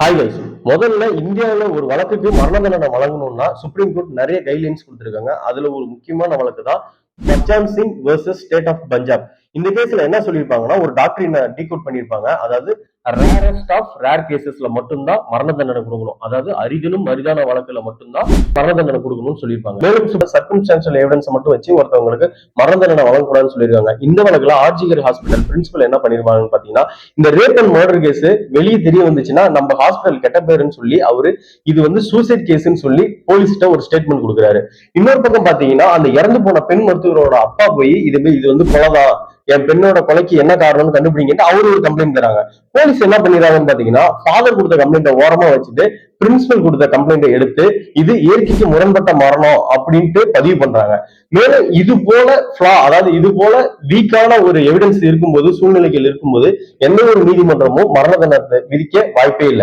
Hi guys முதல்ல இந்தியாவில் ஒரு வழக்குக்கு மரண தண்டனை வழங்கணும்னா சுப்ரீம் கோர்ட் நிறைய கைட்லைன்ஸ் கொடுத்துருக்காங்க. அதுல ஒரு முக்கியமான வழக்கு தான் Bachan Singh versus state of Punjab இந்த கேஸ்ல என்ன சொல்லியிருப்பாங்கன்னா ஒரு டாக்டரினை டீகோட் பண்ணியிருப்பாங்க. அதாவது ரேரஸ்ட் ஆஃப் ரேர் கேசஸ்ல மட்டும்தான் மரண தண்டனை கொடுக்கணும். அதாவது அரிதிலும் அரிதான வழக்குல மட்டும்தான் மரண தண்டனை கொடுக்கணும்னு சொல்லியிருப்பாங்க. மேலும் சில சர்க்கம்ஸ்டான்ஷியல் எவிடன்ஸ் மட்டும் வச்சு ஒருத்தவங்களுக்கு மரண தண்டனை வழங்கக்கூடாதுன்னு சொல்லியிருக்காங்க. இந்த வழக்குல ஆர்ஜிகர் ஹாஸ்பிட்டல் பிரின்சிபல் என்ன பண்ணிருப்பாங்கன்னு பாத்தீங்கன்னா இந்த ரேப் அண்ட் மர்டர் கேஸ் வெளியே தெரிய வந்துச்சுன்னா நம்ம ஹாஸ்பிட்டல் கெட்ட பேருன்னு சொல்லி அவரு இது வந்து சூசைட் கேஸ்ன்னு சொல்லி போலீஸ்கிட்ட ஒரு ஸ்டேட்மெண்ட் கொடுக்குறாரு. இன்னொரு பக்கம் பாத்தீங்கன்னா அந்த இறந்து போன பெண் மருத்துவரோட அப்பா போய் இது இது வந்து கொலைதான் என் பெண்ணோட கொலைக்கு என்ன காரணம்னு கண்டுபிடிங்கன்னு அவரு ஒரு கம்ப்ளைண்ட் தராங்க. போலீஸ் என்ன பண்ணிடுறாங்கன்னு பாத்தீங்கன்னா ஃபாதர் கொடுத்த கம்ப்ளைண்ட்டை ஓரமா வச்சுட்டு பிரின்சிபல் கொடுத்த கம்ப்ளைண்ட்டை எடுத்து இது இயற்கைக்கு முரண்பட்ட மரணம் அப்படின்ட்டு பதிவு பண்றாங்க. மேலும் இது போல ஃபிளா அதாவது இது போல வீக்கான ஒரு எவிடன்ஸ் இருக்கும்போது சூழ்நிலைகள் இருக்கும்போது எந்த ஒரு நீதிமன்றமும் மரண தண்டனை விதிக்க வாய்ப்பே இல்லை.